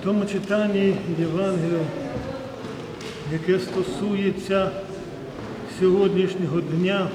В тому читанні Євангелія, яке стосується сьогоднішнього дня,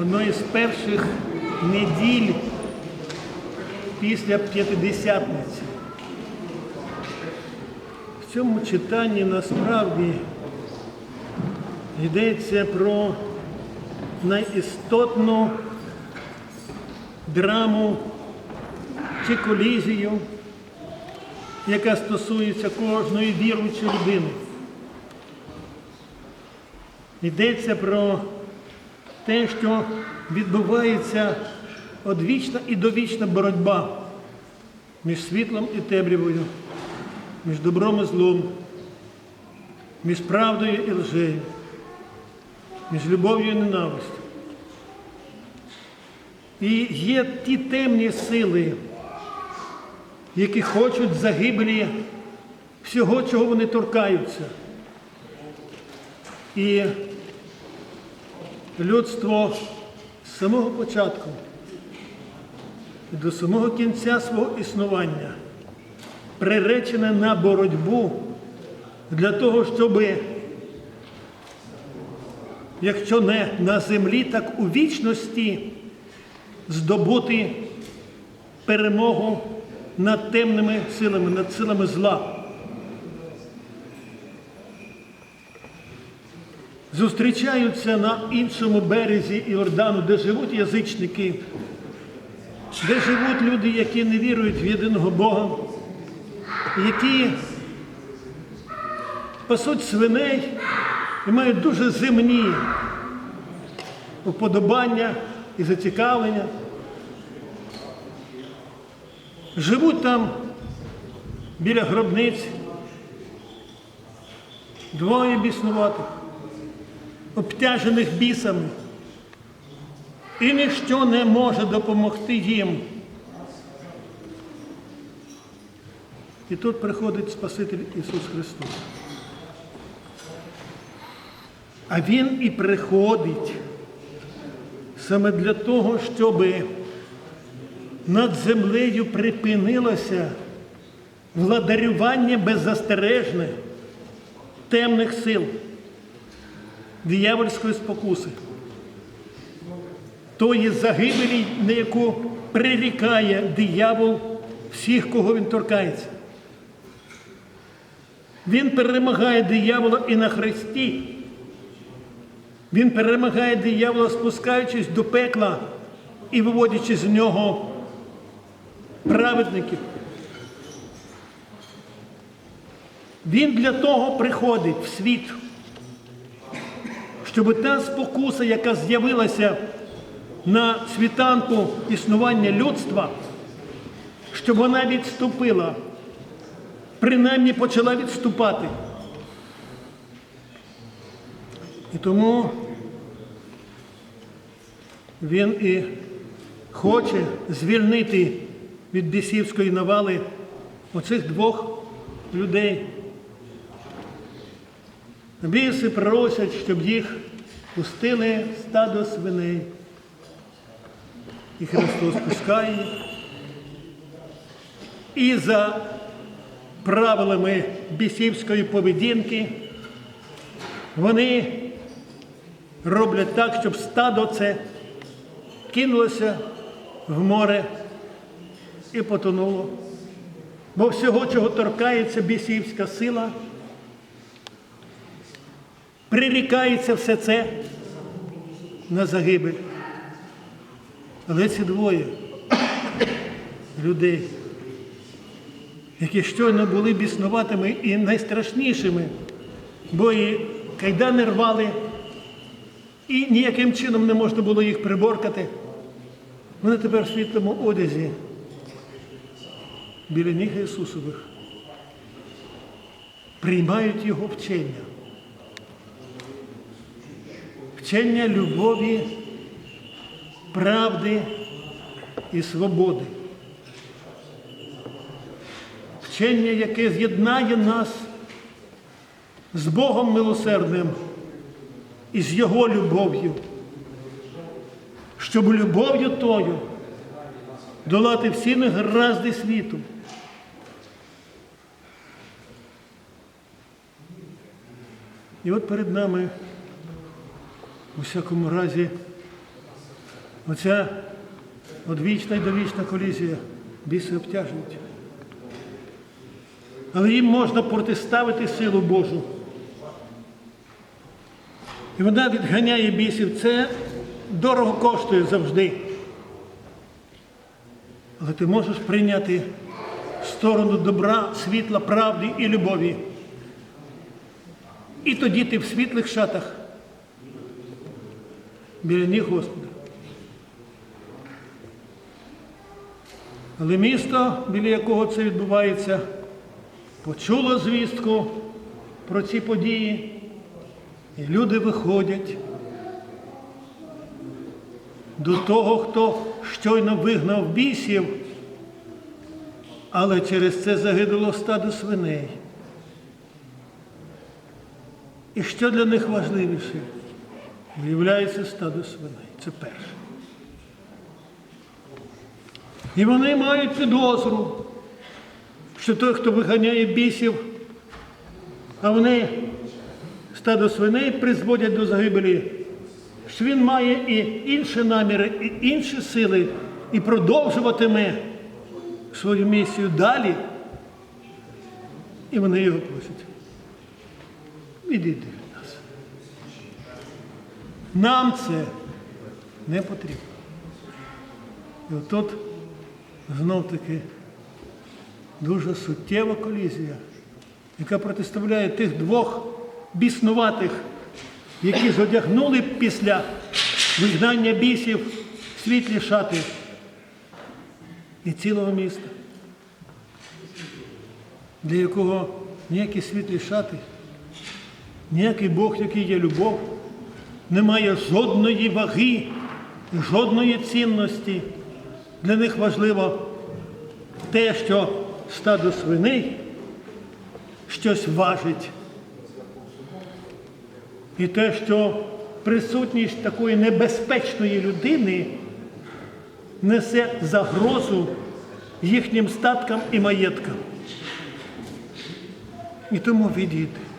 одної з перших неділь після П'ятидесятниці. В цьому читанні насправді йдеться про найістотну драму чи колізію, яка стосується кожної віруючої людини. Йдеться про те, що відбувається одвічна і довічна боротьба між світлом і темрявою, між добром і злом, між правдою і лжею, між любов'ю і ненавистю. І є ті темні сили, які хочуть загибелі всього, чого вони торкаються. І людство з самого початку до самого кінця свого існування приречене на боротьбу для того, щоб, якщо не на землі, так у вічності здобути перемогу над темними силами, над силами зла. Зустрічаються на іншому березі Іордану, де живуть язичники, де живуть люди, які не вірують в єдиного Бога, які пасуть свиней і мають дуже земні уподобання і зацікавлення. Живуть там біля гробниць, двоє біснуватих, обтяжених бісами. І ніщо не може допомогти їм. І тут приходить Спаситель Ісус Христос. А Він і приходить саме для того, щоб над землею припинилося владарювання беззастережне темних сил, диявольської спокуси, тої загибелі, на яку прирікає диявол всіх, кого він торкається. Він перемагає диявола і на Христі. Він перемагає диявола, спускаючись до пекла і виводячи з нього праведників. Він для того приходить в світ, щоб та спокуса, яка з'явилася на світанку існування людства, щоб вона відступила, принаймні почала відступати. І тому він і хоче звільнити від бісівської навали оцих двох людей. Біси просять, щоб їх пустили стадо свиней. І Христос пускає їх. І за правилами бісівської поведінки вони роблять так, щоб стадо це кинулося в море і потонуло. Бо всього, чого торкається бісівська сила, прирікається все це на загибель. Але ці двоє людей, які щойно були біснуватими і найстрашнішими, бо і кайдани рвали, і ніяким чином не можна було їх приборкати. Вони тепер в світлому одязі біля ніг Ісусових приймають Його вчення. Вчення любові, правди і свободи. Вчення, яке з'єднає нас з Богом милосердним і з Його любов'ю, щоб любов'ю тою долати всі негаразди світу. І от перед нами у всякому разі оця одвічна і довічна колізія біси обтяжують. Але їм можна протиставити силу Божу. І вона відганяє бісів. Це дорого коштує завжди. Але ти можеш прийняти сторону добра, світла, правди і любові. І тоді ти в світлих шатах біля ніг Господа. Але місто, біля якого це відбувається, почуло звістку про ці події, і люди виходять до того, хто щойно вигнав бісів, але через це загинуло стадо свиней. І що для них важливіше? Виявляється стадо свиней. Це перше. І вони мають підозру, що той, хто виганяє бісів, а вони стадо свиней призводять до загибелі, що він має і інші наміри, і інші сили, і продовжуватиме свою місію далі. І вони його просять. Відійди від нас. Нам це не потрібно. І отут знов таки дуже суттєва колізія, яка протиставляє тих двох біснуватих, які зодягнули після вигнання бісів світлі шати і цілого міста, для якого ніякі світлі шати, ніякий Бог, який є любов, не має жодної ваги, жодної цінності. Для них важливо те, що стадо свиней щось важить. І те, що присутність такої небезпечної людини несе загрозу їхнім статкам і маєткам. І тому відійти.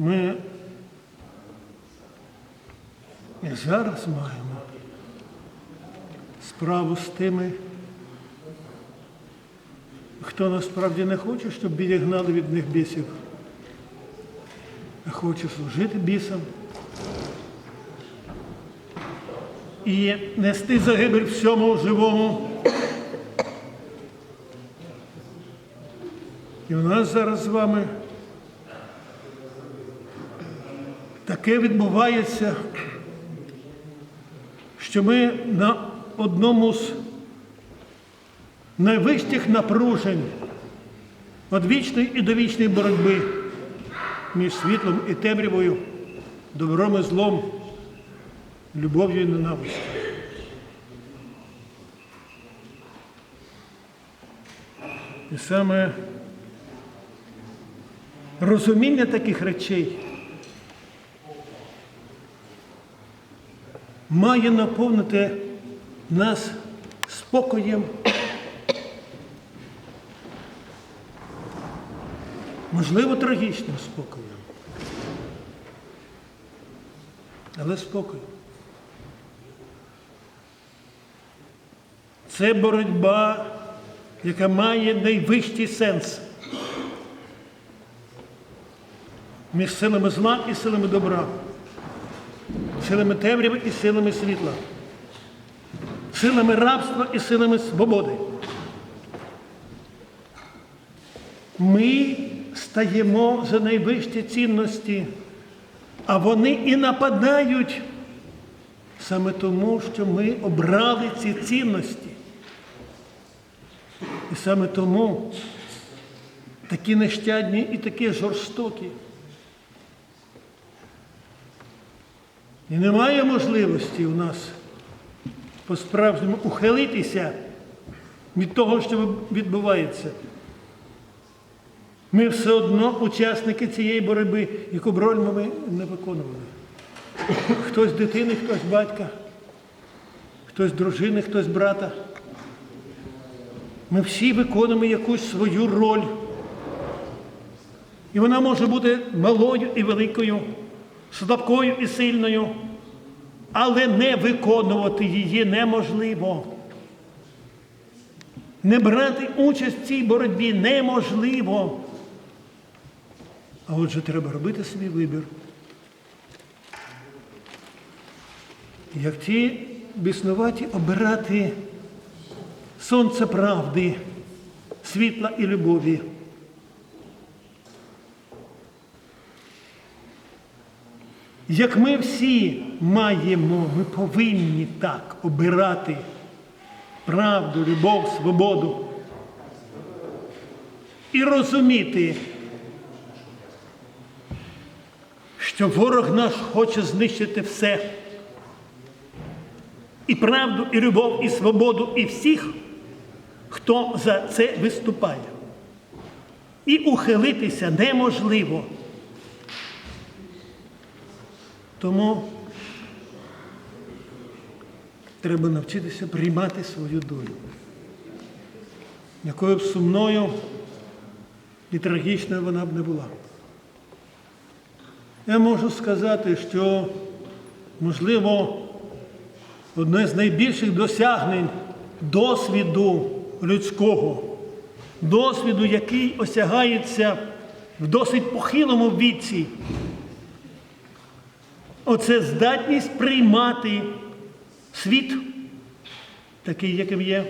Ми і зараз маємо справу з тими, хто насправді не хоче, щоб відігнали від них бісів, а хоче служити бісам і нести загибель всьому живому. І у нас зараз з вами таке відбувається, що ми на одному з найвищих напружень одвічної і довічної боротьби між світлом і темрявою, добром і злом, любов'ю і ненавистю. І саме розуміння таких речей має наповнити нас спокоєм, можливо, трагічним спокоєм, але спокоєм. Це боротьба, яка має найвищий сенс. Між силами зла і силами добра силами темряви і силами світла, силами рабства і силами свободи. Ми стаємо за найвищі цінності, а вони і нападають саме тому, що ми обрали ці цінності. І саме тому такі нещадні і такі жорстокі. І немає можливості у нас по-справжньому ухилитися від того, що відбувається. Ми все одно учасники цієї боротьби, яку б роль ми не виконували. Хтось дитини, хтось батька, хтось дружини, хтось брата. Ми всі виконуємо якусь свою роль. І вона може бути малою і великою, слабкою і сильною, але не виконувати її неможливо. Не брати участь в цій боротьбі неможливо. А отже, треба робити свій вибір. Як ті біснуваті обирати сонце правди, світла і любові. Як ми всі маємо, ми повинні так обирати правду, любов, свободу і розуміти, що ворог наш хоче знищити все. І правду, і любов, і свободу, і всіх, хто за це виступає. І ухилитися неможливо. Тому треба навчитися приймати свою долю. Якою б сумною і трагічною вона б не була. Я можу сказати, що, можливо, одне з найбільших досягнень досвіду людського, досвіду, який осягається в досить похилому віці, оце здатність приймати світ, такий, яким є,